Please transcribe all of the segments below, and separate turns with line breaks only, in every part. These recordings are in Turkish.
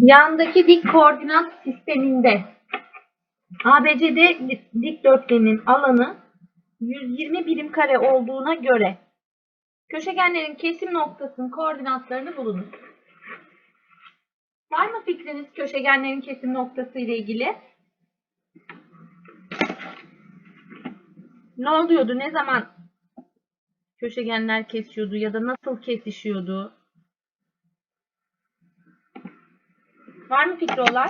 Yandaki dik koordinat sisteminde ABCD dikdörtgenin alanı 120 birim kare olduğuna göre köşegenlerin kesim noktasının koordinatlarını bulunuz. Var mı fikriniz köşegenlerin kesim noktası ile ilgili? Ne oluyordu? Ne zaman köşegenler kesiyordu ya da nasıl kesişiyordu? Var mı fikri olan?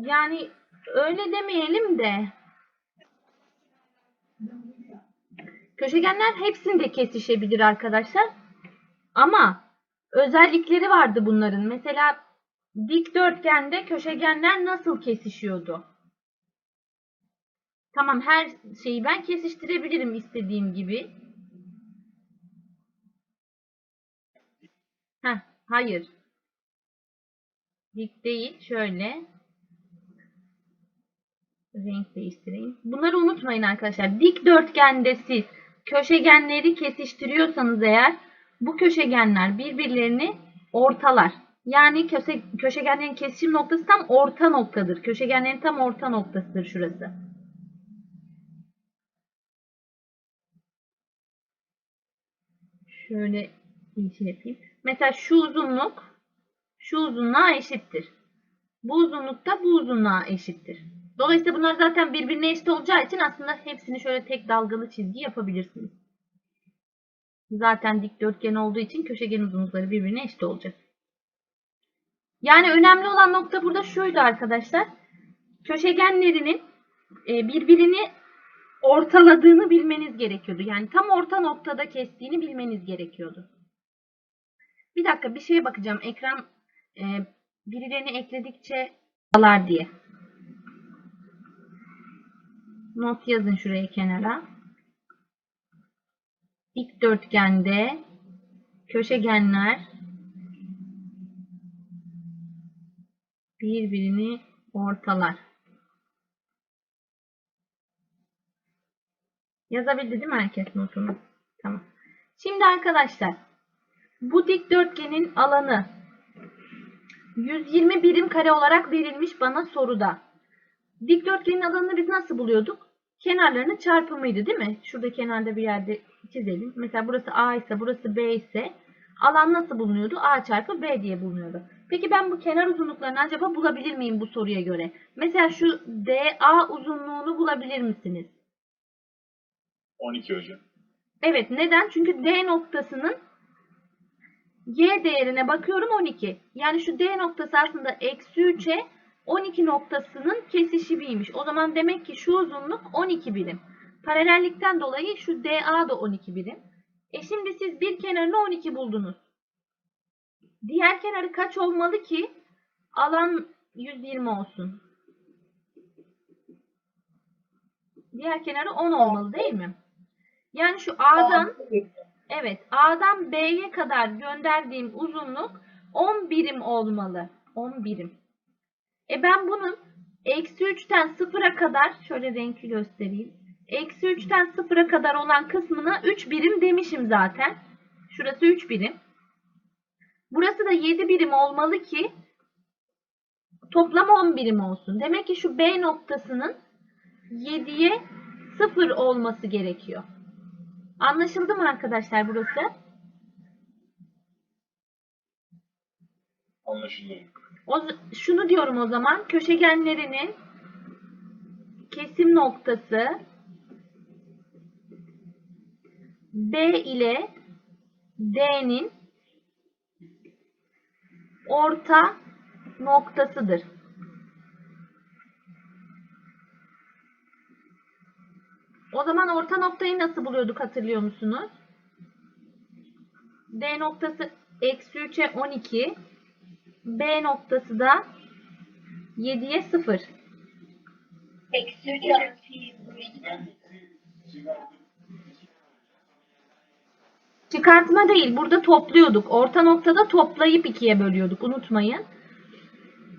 Yani öyle demeyelim de köşegenler hepsinde kesişebilir arkadaşlar. Ama özellikleri vardı bunların. Mesela dikdörtgende köşegenler nasıl kesişiyordu? Tamam her şeyi ben kesiştirebilirim istediğim gibi. Heh, hayır. Dik değil. Şöyle. Renk değiştireyim. Bunları unutmayın arkadaşlar. Dikdörtgende siz köşegenleri kesiştiriyorsanız eğer bu köşegenler birbirlerini ortalar. Yani köşe, köşegenlerin kesişim noktası tam orta noktadır. Köşegenlerin tam orta noktasıdır şurası. Şöyle şey yapayım. Mesela şu uzunluk şu uzunluğa eşittir. Bu uzunluk da bu uzunluğa eşittir. Dolayısıyla bunlar zaten birbirine eşit olacağı için aslında hepsini şöyle tek dalgalı çizgi yapabilirsiniz. Zaten dikdörtgen olduğu için köşegen uzunlukları birbirine eşit olacak. Yani önemli olan nokta burada şuydu arkadaşlar. Köşegenlerinin e, birbirini ortaladığını bilmeniz gerekiyordu. Yani tam orta noktada kestiğini bilmeniz gerekiyordu. Bir dakika bir şeye bakacağım. Ekran e, birilerini ekledikçe alar diye. Not yazın şuraya kenara. Dikdörtgende köşegenler birbirini ortalar. Yazabildi değil mi herkes notunu? Tamam. Şimdi arkadaşlar bu dikdörtgenin alanı 120 birim kare olarak verilmiş bana soruda. Dikdörtgenin alanını biz nasıl buluyorduk? Kenarlarının çarpımıydı değil mi? Şurada kenarda bir yerde çizelim. Mesela burası A ise burası B ise alan nasıl bulunuyordu? A çarpı B diye bulunuyordu. Peki ben bu kenar uzunluklarını acaba bulabilir miyim bu soruya göre? Mesela şu DA uzunluğunu bulabilir misiniz?
12 hocam.
Evet neden? Çünkü D noktasının Y değerine bakıyorum 12. Yani şu D noktası aslında eksi 3'e 12 noktasının kesişimiymiş. O zaman demek ki şu uzunluk 12 birim. Paralellikten dolayı şu DA da 12 birim. E şimdi siz bir kenarını 12 buldunuz. Diğer kenarı kaç olmalı ki alan 120 olsun? Diğer kenarı 10 olmalı değil mi? Yani şu A'dan evet A'dan B'ye kadar gönderdiğim uzunluk 10 birim olmalı. 10 birim. E ben bunun eksi 3'ten 0'a kadar şöyle renkli göstereyim. Eksi 3'ten 0'a kadar olan kısmına 3 birim demişim zaten. Şurası 3 birim. Burası da 7 birim olmalı ki toplam 10 birim olsun. Demek ki şu B noktasının 7'ye 0 olması gerekiyor. Anlaşıldı mı arkadaşlar burası?
Anlaşıldı.
O, şunu diyorum o zaman. Köşegenlerinin kesim noktası B ile D'nin orta noktasıdır. O zaman orta noktayı nasıl buluyorduk hatırlıyor musunuz? D noktası eksi 3'e 12. B noktası da 7'ye 0.
Eksi üç artı
Çıkartma değil. Burada topluyorduk. Orta noktada toplayıp 2'ye bölüyorduk. Unutmayın.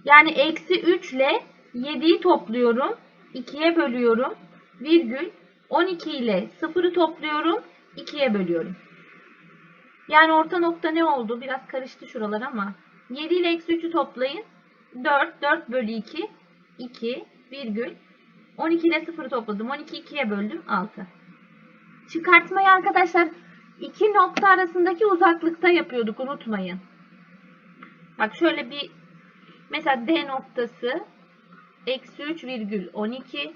Yani eksi 3 ile 7'yi topluyorum. 2'ye bölüyorum. Virgül 12 ile 0'ı topluyorum. 2'ye bölüyorum. Yani orta nokta ne oldu? Biraz karıştı şuralar ama. 7 ile eksi 3'ü toplayın. 4. 4 bölü 2. 2 virgül. 12 ile 0'ı topladım. 12 2'ye böldüm. 6. Çıkartmayı arkadaşlar iki nokta arasındaki uzaklıkta yapıyorduk. Unutmayın. Bak şöyle bir mesela D noktası eksi 3 virgül 12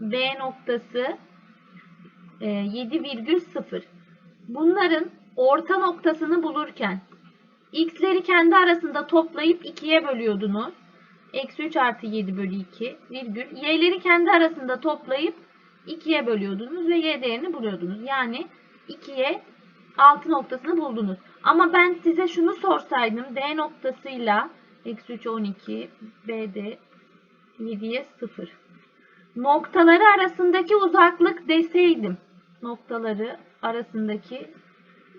B noktası e, 7 virgül 0. Bunların orta noktasını bulurken x'leri kendi arasında toplayıp 2'ye bölüyordunuz. Eksi 3 artı 7 bölü 2 virgül. Y'leri kendi arasında toplayıp 2'ye bölüyordunuz ve y değerini buluyordunuz. Yani 2'ye 6 noktasını buldunuz. Ama ben size şunu sorsaydım D noktasıyla eksi 3 12 B'de 7'ye 0. Noktaları arasındaki uzaklık deseydim. Noktaları arasındaki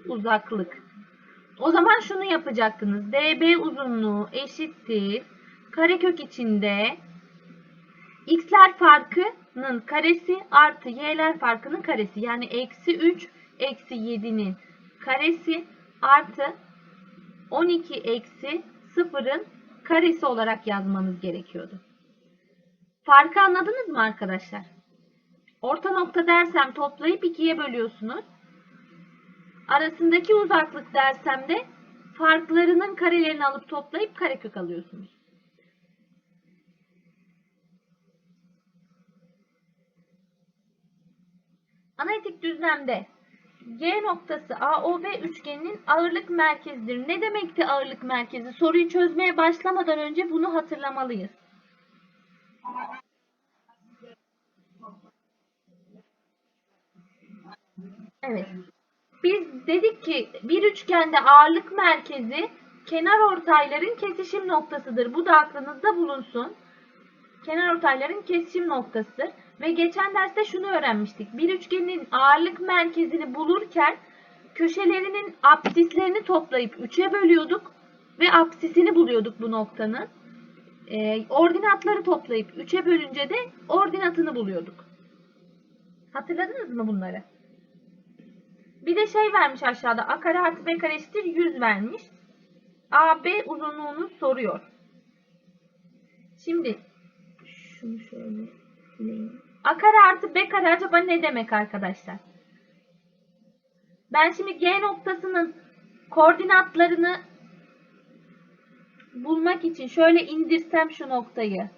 uzaklık. O zaman şunu yapacaktınız. DB uzunluğu eşittir. Karekök içinde x'ler farkının karesi artı y'ler farkının karesi. Yani eksi 3 eksi 7'nin karesi artı 12 eksi 0'ın karesi olarak yazmanız gerekiyordu. Farkı anladınız mı arkadaşlar? Orta nokta dersem toplayıp 2'ye bölüyorsunuz. Arasındaki uzaklık dersem de farklarının karelerini alıp toplayıp karekök alıyorsunuz. Analitik düzlemde G noktası AOB üçgeninin ağırlık merkezidir. Ne demekti ağırlık merkezi? Soruyu çözmeye başlamadan önce bunu hatırlamalıyız. Evet. Biz dedik ki bir üçgende ağırlık merkezi kenar ortayların kesişim noktasıdır. Bu da aklınızda bulunsun. Kenar ortayların kesişim noktasıdır. Ve geçen derste şunu öğrenmiştik. Bir üçgenin ağırlık merkezini bulurken köşelerinin apsislerini toplayıp 3'e bölüyorduk ve apsisini buluyorduk bu noktanın. Ee, ordinatları toplayıp 3'e bölünce de ordinatını buluyorduk. Hatırladınız mı bunları? Bir de şey vermiş aşağıda. A kare artı B kare eşittir 100 vermiş. AB uzunluğunu soruyor. Şimdi şunu şöyle sileyim. A kare artı B kare acaba ne demek arkadaşlar? Ben şimdi G noktasının koordinatlarını bulmak için şöyle indirsem şu noktayı.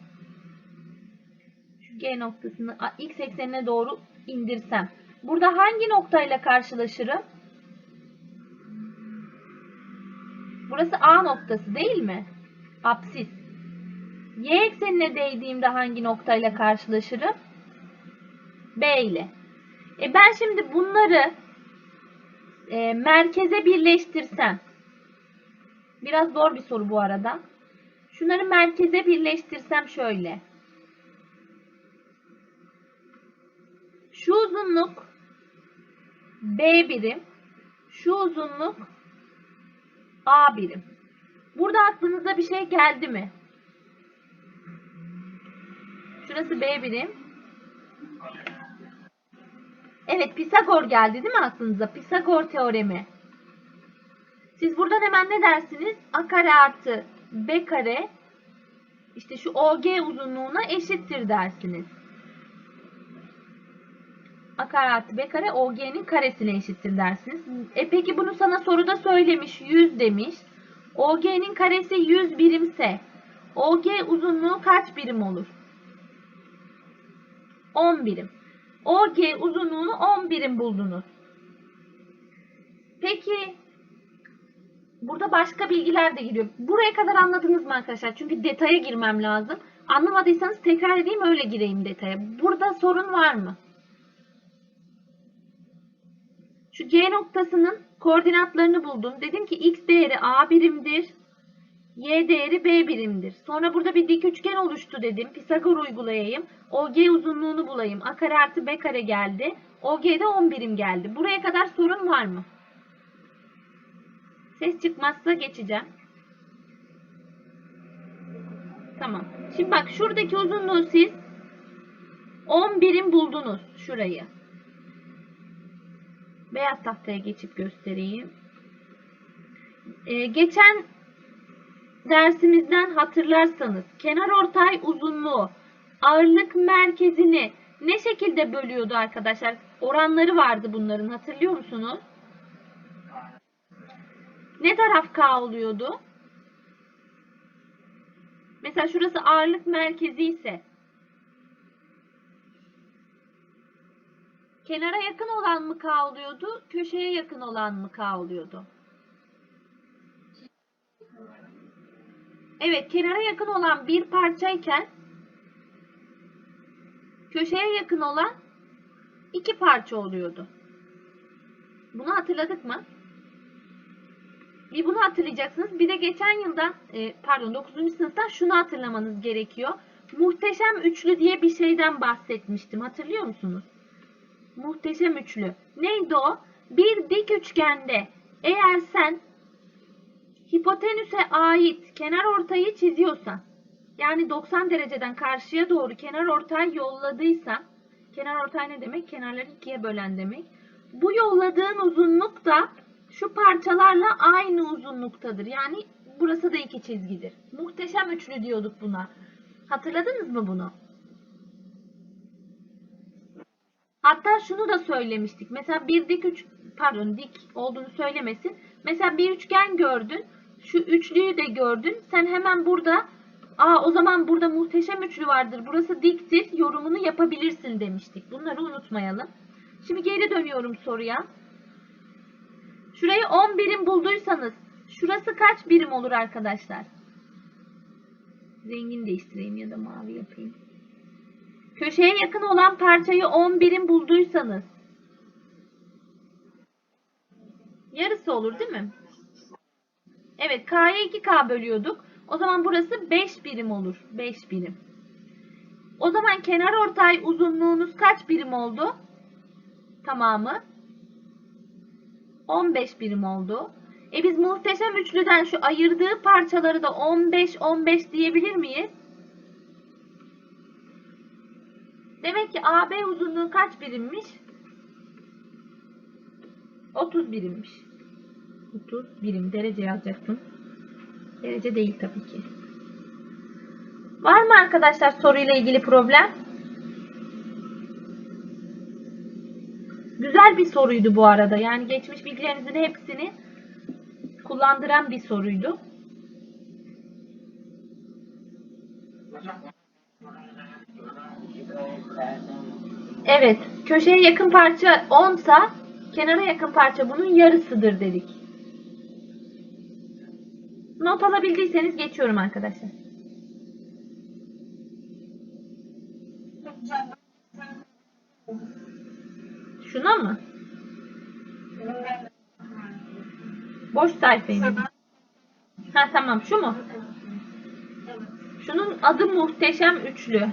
Şu G noktasını x eksenine doğru indirsem. Burada hangi noktayla karşılaşırım? Burası A noktası değil mi? Apsis. Y eksenine değdiğimde hangi noktayla karşılaşırım? B ile. E ben şimdi bunları e, merkeze birleştirsem. Biraz zor bir soru bu arada. Şunları merkeze birleştirsem şöyle. Şu uzunluk B birim. Şu uzunluk A birim. Burada aklınıza bir şey geldi mi? Şurası B birim. Evet Pisagor geldi değil mi aklınıza? Pisagor teoremi. Siz buradan hemen ne dersiniz? A kare artı B kare işte şu OG uzunluğuna eşittir dersiniz. A kare artı B kare OG'nin karesine eşittir dersiniz. E peki bunu sana soruda söylemiş. 100 demiş. OG'nin karesi 100 birimse OG uzunluğu kaç birim olur? 10 birim. OG uzunluğunu 10 birim buldunuz. Peki burada başka bilgiler de giriyor. Buraya kadar anladınız mı arkadaşlar? Çünkü detaya girmem lazım. Anlamadıysanız tekrar edeyim öyle gireyim detaya. Burada sorun var mı? Şu C noktasının koordinatlarını buldum. Dedim ki x değeri A birimdir. Y değeri B birimdir. Sonra burada bir dik üçgen oluştu dedim. Pisagor uygulayayım. OG uzunluğunu bulayım. A kare artı B kare geldi. OG'de 10 birim geldi. Buraya kadar sorun var mı? Ses çıkmazsa geçeceğim. Tamam. Şimdi bak şuradaki uzunluğu siz 10 birim buldunuz şurayı. Beyaz tahtaya geçip göstereyim. Ee, geçen dersimizden hatırlarsanız kenar ortay uzunluğu ağırlık merkezini ne şekilde bölüyordu arkadaşlar? Oranları vardı bunların hatırlıyor musunuz? Ne taraf K oluyordu? Mesela şurası ağırlık merkezi ise kenara yakın olan mı K köşeye yakın olan mı K? Evet, kenara yakın olan bir parçayken köşeye yakın olan iki parça oluyordu. Bunu hatırladık mı? Bir bunu hatırlayacaksınız. Bir de geçen yıldan, e, pardon 9. sınıftan şunu hatırlamanız gerekiyor. Muhteşem üçlü diye bir şeyden bahsetmiştim. Hatırlıyor musunuz? Muhteşem üçlü. Neydi o? Bir dik üçgende eğer sen hipotenüse ait kenar ortayı çiziyorsan yani 90 dereceden karşıya doğru kenar ortay yolladıysan kenar ortay ne demek? Kenarları ikiye bölen demek. Bu yolladığın uzunluk da şu parçalarla aynı uzunluktadır. Yani burası da iki çizgidir. Muhteşem üçlü diyorduk buna. Hatırladınız mı bunu? Hatta şunu da söylemiştik. Mesela bir dik üç pardon dik olduğunu söylemesin. Mesela bir üçgen gördün. Şu üçlüyü de gördün. Sen hemen burada Aa o zaman burada muhteşem üçlü vardır. Burası diktir. Yorumunu yapabilirsin demiştik. Bunları unutmayalım. Şimdi geri dönüyorum soruya. Şurayı 10 birim bulduysanız şurası kaç birim olur arkadaşlar? Rengini değiştireyim ya da mavi yapayım. Köşeye yakın olan parçayı 10 birim bulduysanız yarısı olur değil mi? Evet K'ya 2K bölüyorduk. O zaman burası 5 birim olur. 5 birim. O zaman kenar ortay uzunluğunuz kaç birim oldu? Tamamı 15 birim oldu. E biz muhteşem üçlüden şu ayırdığı parçaları da 15 15 diyebilir miyiz? Demek ki AB uzunluğu kaç birimmiş? 30 birimmiş. 30 birim derece yazacaktım. Derece değil tabii ki. Var mı arkadaşlar soruyla ilgili problem? Güzel bir soruydu bu arada. Yani geçmiş bilgilerinizin hepsini kullandıran bir soruydu. Evet. Köşeye yakın parça 10 sa kenara yakın parça bunun yarısıdır dedik. Not alabildiyseniz geçiyorum arkadaşlar. Şuna mı? Boş sayfayı? Ha tamam şu mu? Şunun adı muhteşem üçlü.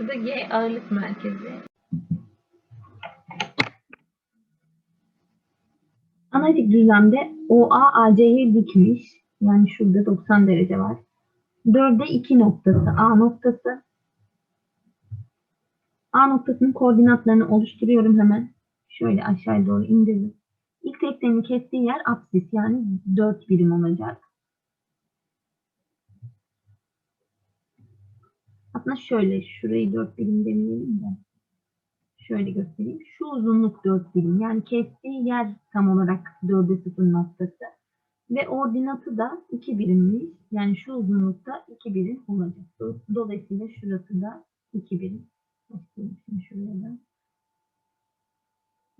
Bu da G ağırlık merkezi.
Analitik düzlemde OA AC'ye dikmiş. Yani şurada 90 derece var. 4'e 2 noktası. A noktası. A noktasının koordinatlarını oluşturuyorum hemen. Şöyle aşağıya doğru indirdim. X eksenini kestiği yer apsis yani 4 birim olacak. Aslında şöyle şurayı 4 birim demeyelim de. Şöyle göstereyim. Şu uzunluk 4 birim. Yani kestiği yer tam olarak 4'e 0 noktası. Ve ordinatı da 2 birimmiş. Yani şu uzunlukta 2 birim olacak. Do- Dolayısıyla şurası da 2 birim. Bakayım şimdi şuraya da.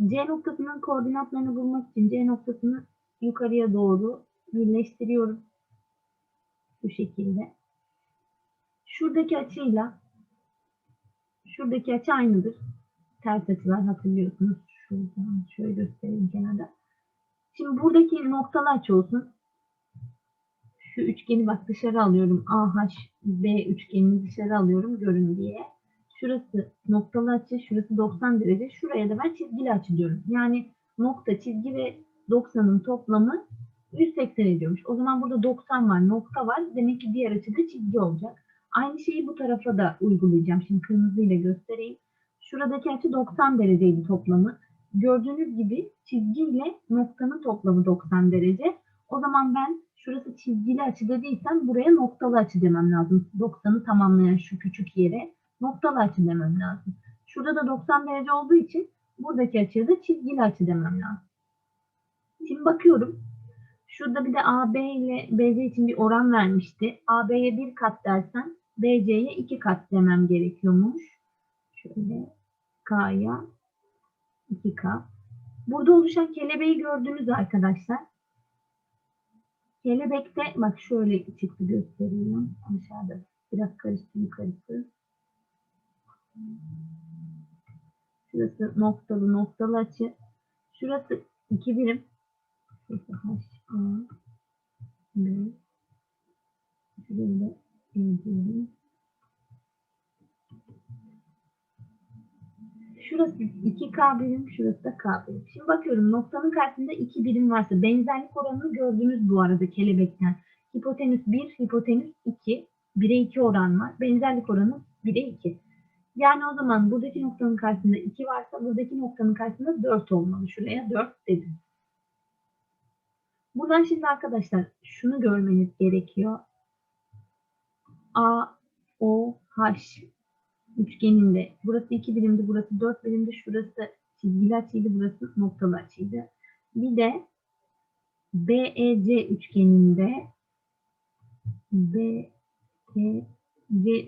C noktasının koordinatlarını bulmak için C noktasını yukarıya doğru birleştiriyorum. Bu şekilde. Şuradaki açıyla şuradaki açı aynıdır. Ters açılar hatırlıyorsunuz. Şuradan şöyle göstereyim kenarda. Şimdi buradaki noktalı açı olsun. Şu üçgeni bak dışarı alıyorum. AH, B üçgenini dışarı alıyorum görün diye. Şurası noktalı açı, şurası 90 derece. Şuraya da ben çizgili açı diyorum. Yani nokta, çizgi ve 90'ın toplamı 180 ediyormuş. O zaman burada 90 var, nokta var. Demek ki diğer açı da çizgi olacak.
Aynı şeyi bu tarafa da uygulayacağım. Şimdi kırmızıyla göstereyim. Şuradaki açı 90 dereceydi toplamı. Gördüğünüz gibi çizgiyle noktanın toplamı 90 derece. O zaman ben şurası çizgili açı dediysem buraya noktalı açı demem lazım. 90'ı tamamlayan şu küçük yere noktalı açı demem lazım. Şurada da 90 derece olduğu için buradaki açıya da çizgili açı demem lazım. Şimdi bakıyorum. Şurada bir de AB ile BC için bir oran vermişti. AB'ye bir kat dersen BC'ye iki kat demem gerekiyormuş. Şöyle K'ya 2K. Burada oluşan kelebeği gördünüz arkadaşlar. Kelebekte bak şöyle çıktı göstereyim. Aşağıda biraz karıştı yukarısı. Şurası noktalı noktalı açı. Şurası iki birim. Şurası H, A, B. Şurayı da E. Şurası 2K birim, şurası da K birim. Şimdi bakıyorum noktanın karşısında 2 birim varsa benzerlik oranını gördünüz bu arada kelebekten. Hipotenüs 1, hipotenüs 2. 1'e 2 oran var. Benzerlik oranı 1'e 2. Yani o zaman buradaki noktanın karşısında 2 varsa buradaki noktanın karşısında 4 olmalı. Şuraya 4 dedim. Buradan şimdi arkadaşlar şunu görmeniz gerekiyor. A, O, H üçgeninde burası 2 birimdi, burası 4 birimdi, şurası çizgili açıydı, burası noktalı açıydı. Bir de BEC üçgeninde BEC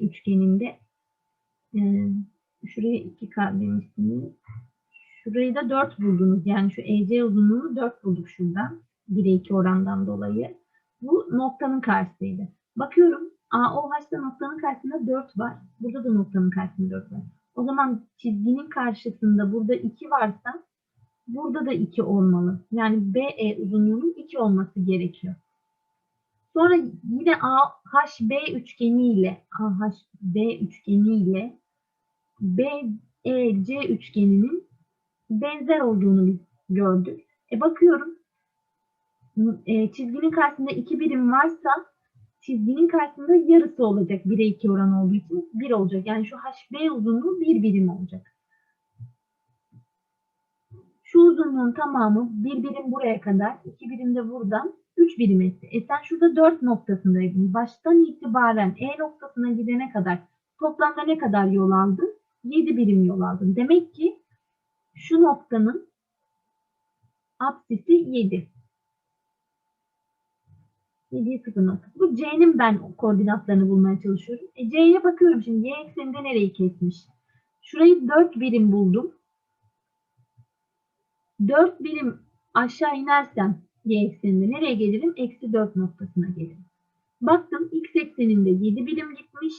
üçgeninde e, şuraya 2K demiştiniz. Şurayı da 4 buldunuz. Yani şu EC uzunluğunu 4 bulduk şuradan. 1'e 2 orandan dolayı. Bu noktanın karşısıydı. Bakıyorum AOH'da noktanın karşısında 4 var. Burada da noktanın karşısında 4 var. O zaman çizginin karşısında burada 2 varsa burada da 2 olmalı. Yani BE uzunluğunun 2 olması gerekiyor. Sonra yine AHB üçgeni ile AHB üçgeni ile BEC üçgeninin benzer olduğunu gördük. E bakıyorum e, çizginin karşısında 2 birim varsa çizginin karşısında yarısı olacak. 1'e 2 oran olduğu için 1 olacak. Yani şu HB uzunluğu 1 birim olacak. Şu uzunluğun tamamı 1 birim buraya kadar, 2 birim de buradan 3 birim etti. E sen şurada 4 noktasındaydın. Baştan itibaren E noktasına gidene kadar toplamda ne kadar yol aldın? 7 birim yol aldın. Demek ki şu noktanın apsisi 7. 7'ye 0 noktası. Bu C'nin ben koordinatlarını bulmaya çalışıyorum. E, C'ye bakıyorum şimdi. Y ekseninde nereyi kesmiş? Şurayı 4 birim buldum. 4 birim aşağı inersem Y ekseninde nereye gelirim? Eksi 4 noktasına gelirim. Baktım X ekseninde 7 birim gitmiş.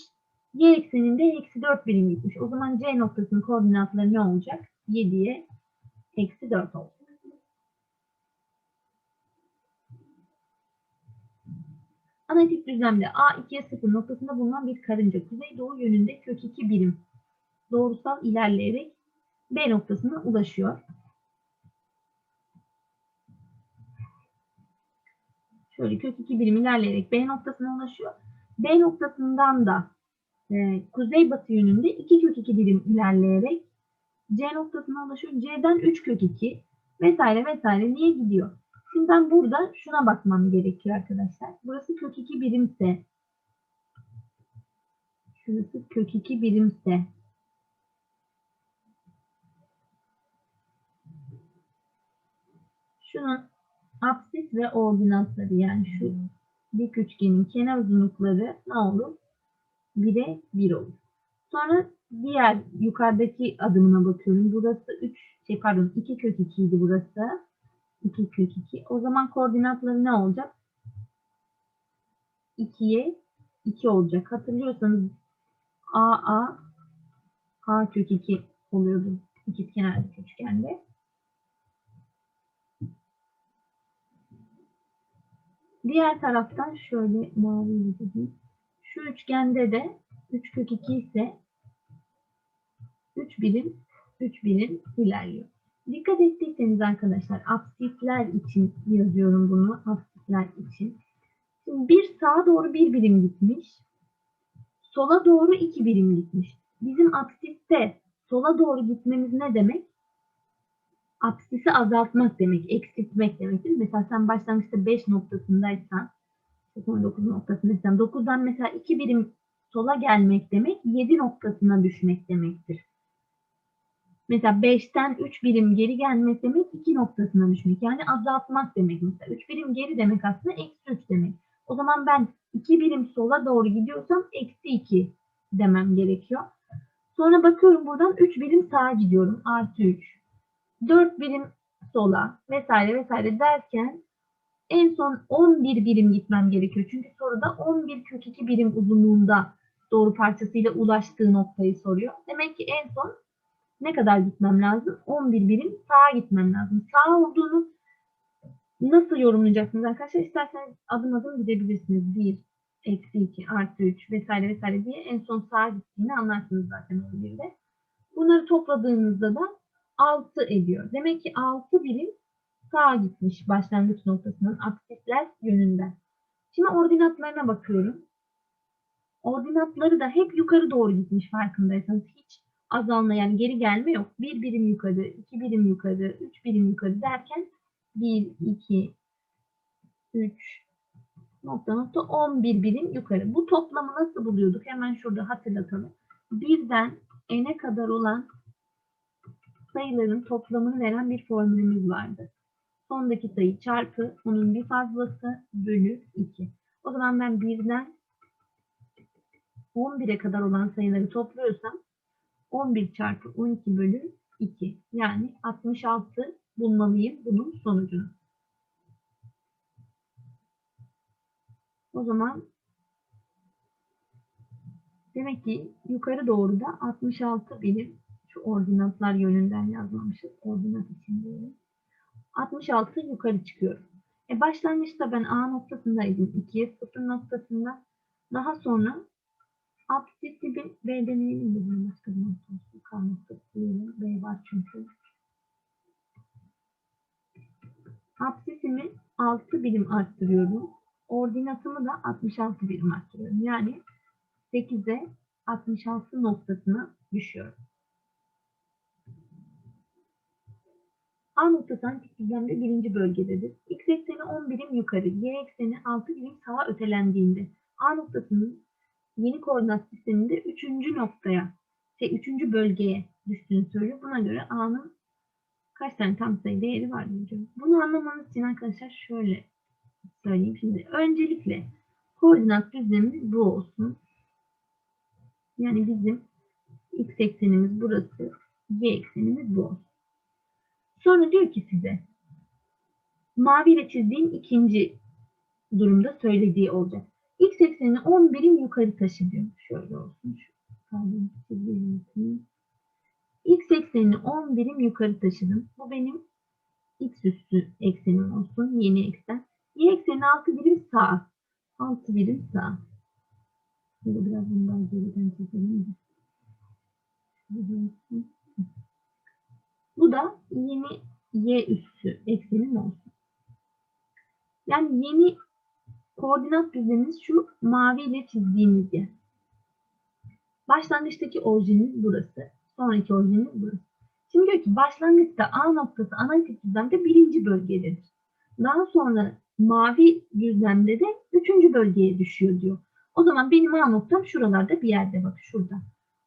Y ekseninde eksi 4 birim gitmiş. O zaman C noktasının koordinatları ne olacak? 7'ye eksi 4 olacak. Analitik düzlemde A2'ye 0 noktasında bulunan bir karınca kuzeydoğu yönünde kök 2 birim doğrusal ilerleyerek B noktasına ulaşıyor. Şöyle kök 2 birim ilerleyerek B noktasına ulaşıyor. B noktasından da e, kuzeybatı yönünde 2 kök 2 birim ilerleyerek C noktasına ulaşıyor. C'den 3 kök 2 vesaire vesaire niye gidiyor? Şimdi ben burada şuna bakmam gerekiyor arkadaşlar. Burası kök 2 birimse şurası kök 2 birimse şunun apsis ve ordinatları yani şu dik üçgenin kenar uzunlukları ne olur? 1'e 1 olur. Sonra diğer yukarıdaki adımına bakıyorum. Burası 3 şey pardon 2 kök 2 idi burası. 2 kök 2. O zaman koordinatları ne olacak? 2'ye 2 olacak. Hatırlıyorsanız AA A kök 2 oluyordu ikizkenarlı üçgende. Diğer taraftan şöyle mavi gibi şu üçgende de 3 kök 2 ise 3 birim 3 birim ilerliyor. Dikkat ettiyseniz arkadaşlar absisler için yazıyorum bunu. Absisler için. Şimdi bir sağa doğru bir birim gitmiş. sola doğru 2 birim gitmiş. Bizim absiste sola doğru gitmemiz ne demek? Absisi azaltmak demek, eksiltmek demek değil mi? Mesela sen başlangıçta 5 noktasındaysan, sonra 9 noktasındaysan, 9'dan mesela 2 birim sola gelmek demek 7 noktasına düşmek demektir. Mesela 5'ten 3 birim geri gelmek demek 2 noktasına düşmek. Yani azaltmak demek mesela. 3 birim geri demek aslında eksi 3 demek. O zaman ben 2 birim sola doğru gidiyorsam eksi 2 demem gerekiyor. Sonra bakıyorum buradan 3 birim sağa gidiyorum. Artı 3. 4 birim sola vesaire vesaire derken en son 11 birim gitmem gerekiyor. Çünkü soruda 11 kök 2 birim uzunluğunda doğru parçasıyla ulaştığı noktayı soruyor. Demek ki en son ne kadar gitmem lazım? 11 birim sağa gitmem lazım. Sağ olduğunu nasıl yorumlayacaksınız arkadaşlar? İsterseniz adım adım gidebilirsiniz. 1, eksi 2, artı 3 vesaire vesaire diye en son sağa gittiğini anlarsınız zaten 11'de. Bunları topladığınızda da 6 ediyor. Demek ki 6 birim sağa gitmiş başlangıç noktasının absisler yönünden. Şimdi ordinatlarına bakıyorum. Ordinatları da hep yukarı doğru gitmiş farkındaysanız. Hiç azalma yani geri gelme yok. Bir birim yukarı, iki birim yukarı, üç birim yukarı derken 1, 2, 3 nokta nokta 11 birim yukarı. Bu toplamı nasıl buluyorduk? Hemen şurada hatırlatalım. Birden n'e kadar olan sayıların toplamını veren bir formülümüz vardı. Sondaki sayı çarpı onun bir fazlası bölü 2. O zaman ben birden 11'e kadar olan sayıları topluyorsam 11 çarpı 12 bölü 2. Yani 66 bulmalıyım bunun sonucunu. O zaman demek ki yukarı doğru da 66 birim şu ordinatlar yönünden yazmamışız. Ordinat için diyelim. 66 yukarı çıkıyor. E başlangıçta ben A noktasındaydım. 2'ye 0 noktasında. Daha sonra absisi bir B deneyelim de ben başka bir nokta olsun. K noktası diyelim. B var çünkü. Absisimi 6 birim arttırıyorum. Ordinatımı da 66 birim arttırıyorum. Yani 8'e 66 noktasına düşüyorum. A noktası antik düzlemde birinci bölgededir. X ekseni 10 birim yukarı, Y ekseni 6 birim sağa ötelendiğinde A noktasının yeni koordinat sisteminde 3. noktaya, şey 3. bölgeye düştüğünü söylüyor. Buna göre A'nın kaç tane tam sayı değeri var diyeceğim. Bunu anlamanız için arkadaşlar şöyle söyleyeyim. Şimdi öncelikle koordinat düzlemimiz bu olsun. Yani bizim x eksenimiz burası, y eksenimiz bu olsun. Sonra diyor ki size maviyle çizdiğim ikinci durumda söylediği olacak. X eksenini 10 birim yukarı taşı diyor. Şöyle olsun. Şu, X eksenini 10 birim yukarı taşıdım. Bu benim x üstü eksenim olsun. Yeni eksen. Y ekseni 6 birim sağ. 6 birim sağ. Şöyle biraz bundan geriden çizelim. Bu da yeni y üstü eksenim olsun. Yani yeni koordinat düzenimiz şu mavi ile çizdiğimiz yer. Başlangıçtaki orijinimiz burası. Sonraki orijinimiz burası. Şimdi diyor ki başlangıçta A noktası analitik düzlemde birinci bölgededir. Daha sonra mavi düzlemde de üçüncü bölgeye düşüyor diyor. O zaman benim A noktam şuralarda bir yerde bak şurada.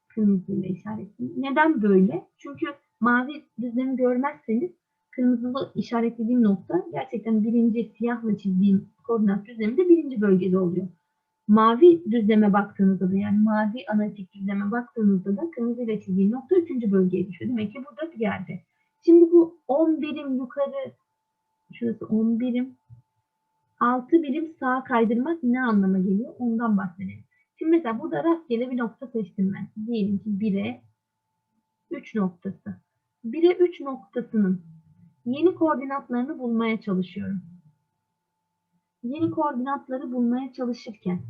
Kırmızıyla işaretleyeyim. Neden böyle? Çünkü mavi düzlemi görmezseniz kırmızılı işaretlediğim nokta gerçekten birinci siyahla çizdiğim koordinat düzleminde birinci bölgede oluyor. Mavi düzleme baktığınızda da yani mavi analitik düzleme baktığınızda da kırmızıyla çizdiğim nokta üçüncü bölgeye düşüyor. Demek ki burada bir yerde. Şimdi bu 10 birim yukarı şurası 10 birim 6 birim sağa kaydırmak ne anlama geliyor? Ondan bahsedelim. Şimdi mesela burada rastgele bir nokta seçtim ben. Diyelim ki 1'e 3 noktası. 1'e 3 noktasının yeni koordinatlarını bulmaya çalışıyorum. Yeni koordinatları bulmaya çalışırken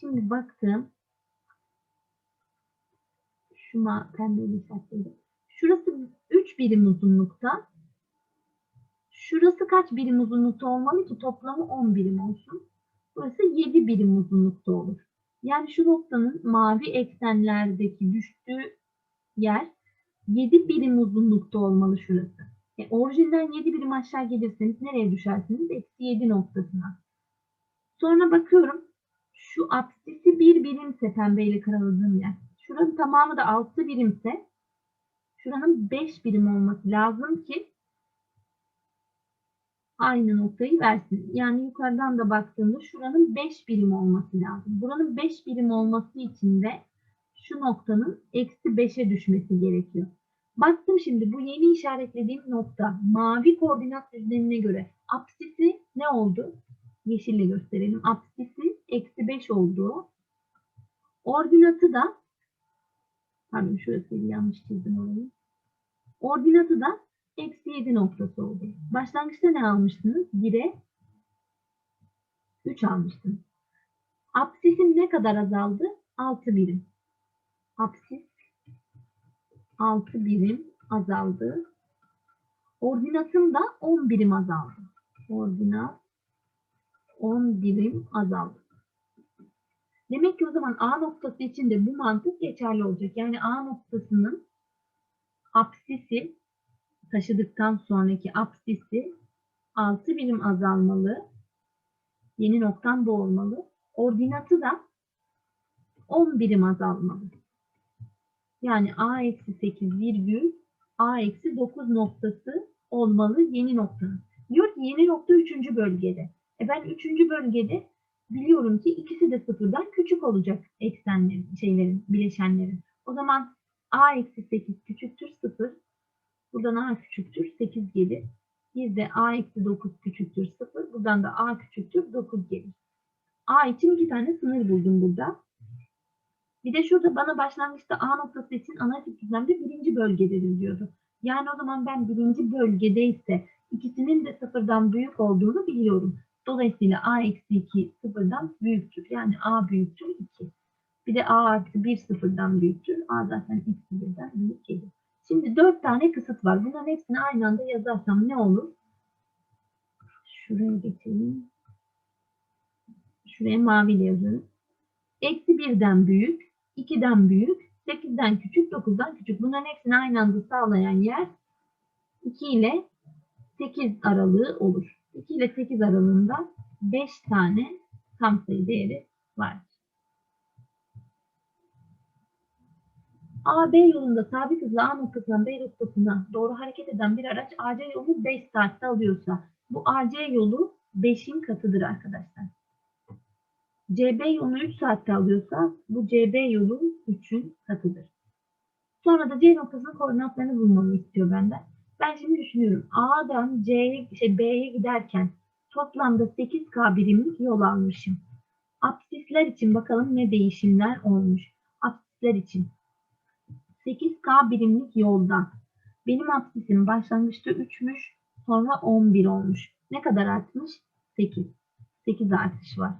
şimdi baktım şu ma pembeyle işaretledim. Şurası 3 birim uzunlukta. Şurası kaç birim uzunlukta olmalı ki toplamı 10 birim olsun. Burası 7 birim uzunlukta olur. Yani şu noktanın mavi eksenlerdeki düştüğü yer 7 birim uzunlukta olmalı şurası. E, orijinden 7 birim aşağı gelirseniz nereye düşersiniz? Eksi 7 noktasına. Sonra bakıyorum şu apsisi bir birimse pembeyle karaladığım yer. Şuranın tamamı da 6 birimse şuranın 5 birim olması lazım ki aynı noktayı versin. Yani yukarıdan da baktığımda şuranın 5 birim olması lazım. Buranın 5 birim olması için de şu noktanın eksi 5'e düşmesi gerekiyor. Baktım şimdi bu yeni işaretlediğim nokta mavi koordinat düzlemine göre apsisi ne oldu? Yeşille gösterelim. Apsisi eksi 5 olduğu. Ordinatı da pardon şurası yanlış çizdim orayı. Ordinatı da eksi 7 noktası oldu. Başlangıçta ne almıştınız? 1'e 3 almıştınız. Apsisim ne kadar azaldı? 6 birim. Apsis 6 birim azaldı. Ordinatım da 10 birim azaldı. Ordinat 10 birim azaldı. Demek ki o zaman A noktası için de bu mantık geçerli olacak. Yani A noktasının apsisi taşıdıktan sonraki apsisi 6 birim azalmalı. Yeni noktam bu olmalı. Ordinatı da 10 birim azalmalı. Yani a eksi 8 virgül a eksi 9 noktası olmalı yeni noktanın. Diyor ki yeni nokta 3. bölgede. E ben 3. bölgede biliyorum ki ikisi de sıfırdan küçük olacak eksenlerin, şeylerin, bileşenlerin. O zaman a eksi 8 küçüktür 0. Buradan a küçüktür 8 gelir. Bir de a eksi 9 küçüktür 0. Buradan da a küçüktür 9 gelir. a için iki tane sınır buldum burada. Bir de şurada bana başlangıçta A noktası için analitik düzlemde birinci bölgededir diyordu. Yani o zaman ben birinci bölgedeyse ikisinin de sıfırdan büyük olduğunu biliyorum. Dolayısıyla A eksi 2 sıfırdan büyüktür. Yani A büyüktür 2. Bir de A artı 1 sıfırdan büyüktür. A zaten eksi 1'den büyük gelir. Şimdi 4 tane kısıt var. Bunların hepsini aynı anda yazarsam ne olur? Şuraya geçelim. Şuraya maviyle yazıyorum. Eksi 1'den büyük, 2'den büyük, 8'den küçük, 9'dan küçük. Bunların hepsini aynı anda sağlayan yer 2 ile 8 aralığı olur. 2 ile 8 aralığında 5 tane tam sayı değeri var. A, B yolunda sabit hızla A noktasından B noktasına doğru hareket eden bir araç AC yolu 5 saatte alıyorsa bu AC yolu 5'in katıdır arkadaşlar. CB yolunu 3 saatte alıyorsa bu CB yolu 3'ün katıdır. Sonra da C noktasının koordinatlarını bulmamı istiyor benden. Ben şimdi düşünüyorum. A'dan C'ye, şey B'ye giderken toplamda 8K birimlik yol almışım. Apsisler için bakalım ne değişimler olmuş. Apsisler için 8K birimlik yolda benim apsisim başlangıçta 3'müş sonra 11 olmuş. Ne kadar artmış? 8. 8 artış var.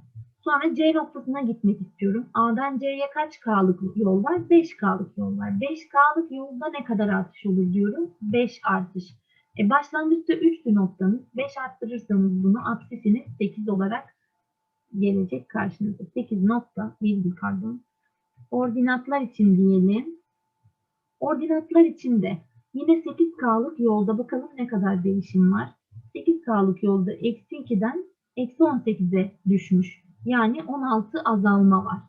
Sonra C noktasına gitmek istiyorum. A'dan C'ye kaç K'lık yol var? 5K'lık yol var. 5K'lık yolda ne kadar artış olur diyorum? 5 artış. E başlangıçta 3'tü noktanız. 5 arttırırsanız bunu apsisiniz 8 olarak gelecek karşınıza. 8 nokta virgül pardon. Ordinatlar için diyelim. Ordinatlar için de yine 8K'lık yolda bakalım ne kadar değişim var. 8K'lık yolda eksi 2'den eksi 18'e düşmüş. Yani 16 azalma var.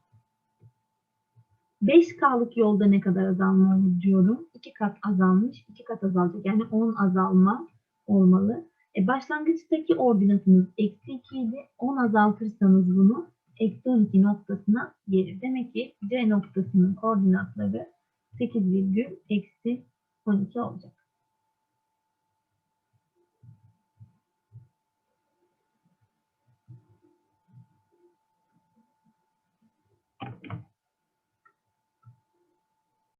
5K'lık yolda ne kadar azalma olur diyorum. 2 kat azalmış, 2 kat azalacak. Yani 10 azalma olmalı. E başlangıçtaki ordinatınız eksi 2 idi. 10 azaltırsanız bunu eksi 12 noktasına gelir. Demek ki C noktasının koordinatları 8 virgül eksi 12 olacak.